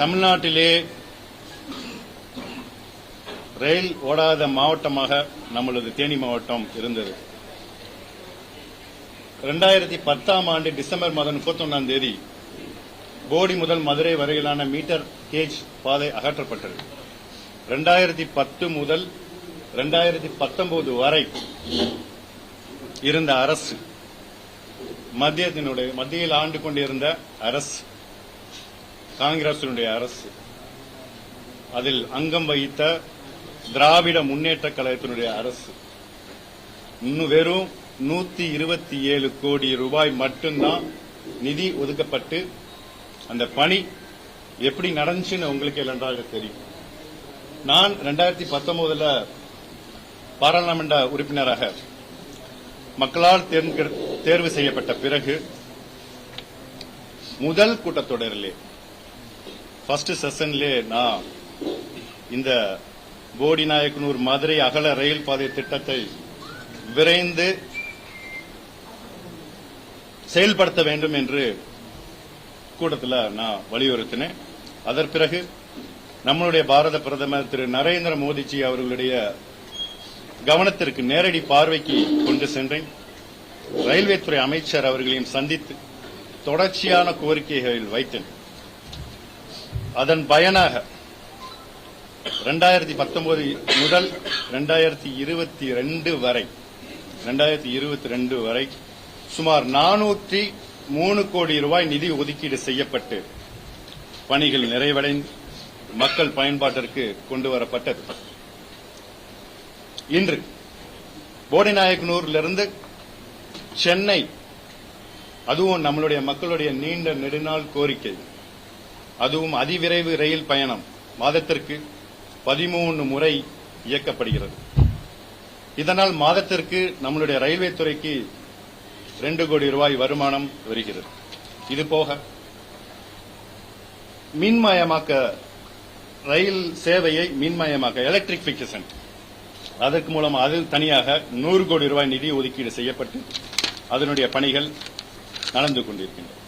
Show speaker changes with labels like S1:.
S1: தமிழ்நாட்டிலே ரயில் ஓடாத மாவட்டமாக நம்மளது தேனி மாவட்டம் இருந்தது ரெண்டாயிரத்தி பத்தாம் ஆண்டு டிசம்பர் மாதம் ஒன்றாம் தேதி போடி முதல் மதுரை வரையிலான மீட்டர் கேஜ் பாதை அகற்றப்பட்டது ரெண்டாயிரத்தி பத்து முதல் ரெண்டாயிரத்தி பத்தொன்பது வரை இருந்த அரசு மத்தியத்தினுடைய மத்தியில் ஆண்டு கொண்டிருந்த அரசு காங்கிரசினுடைய அரசு அதில் அங்கம் வகித்த திராவிட முன்னேற்ற கழகத்தினுடைய அரசு இன்னும் வெறும் நூத்தி இருபத்தி ஏழு கோடி ரூபாய் மட்டும்தான் நிதி ஒதுக்கப்பட்டு அந்த பணி எப்படி நடந்துச்சுன்னு உங்களுக்கு நன்றாக தெரியும் நான் ரெண்டாயிரத்தி பத்தொன்பதுல பாராளுமன்ற உறுப்பினராக மக்களால் தேர்வு செய்யப்பட்ட பிறகு முதல் கூட்டத்தொடரிலே ஃபர்ஸ்ட் செஷன்லேயே நான் இந்த போடி மதுரை அகல ரயில் பாதை திட்டத்தை விரைந்து செயல்படுத்த வேண்டும் என்று கூட்டத்தில் நான் வலியுறுத்தினேன் அதன் பிறகு நம்மளுடைய பாரத பிரதமர் திரு நரேந்திர மோடிஜி அவர்களுடைய கவனத்திற்கு நேரடி பார்வைக்கு கொண்டு சென்றேன் ரயில்வே துறை அமைச்சர் அவர்களையும் சந்தித்து தொடர்ச்சியான கோரிக்கைகளில் வைத்தேன் அதன் பயனாக ரெண்டாயிரத்தி பத்தொன்பது முதல் ரெண்டாயிரத்தி இருபத்தி ரெண்டு வரை ரெண்டாயிரத்தி இருபத்தி ரெண்டு வரை சுமார் நானூற்றி மூணு கோடி ரூபாய் நிதி ஒதுக்கீடு செய்யப்பட்டு பணிகள் நிறைவடைந்து மக்கள் பயன்பாட்டிற்கு கொண்டு வரப்பட்டது இன்று போடிநாயக்கனூரிலிருந்து சென்னை அதுவும் நம்மளுடைய மக்களுடைய நீண்ட நெடுநாள் கோரிக்கை அதுவும் அதிவிரைவு ரயில் பயணம் மாதத்திற்கு பதிமூன்று முறை இயக்கப்படுகிறது இதனால் மாதத்திற்கு நம்மளுடைய ரயில்வே துறைக்கு ரெண்டு கோடி ரூபாய் வருமானம் வருகிறது இதுபோக மின்மயமாக்க ரயில் சேவையை மின்மயமாக்க பிக்சன் அதற்கு மூலம் அது தனியாக நூறு கோடி ரூபாய் நிதி ஒதுக்கீடு செய்யப்பட்டு அதனுடைய பணிகள் நடந்து கொண்டிருக்கின்றன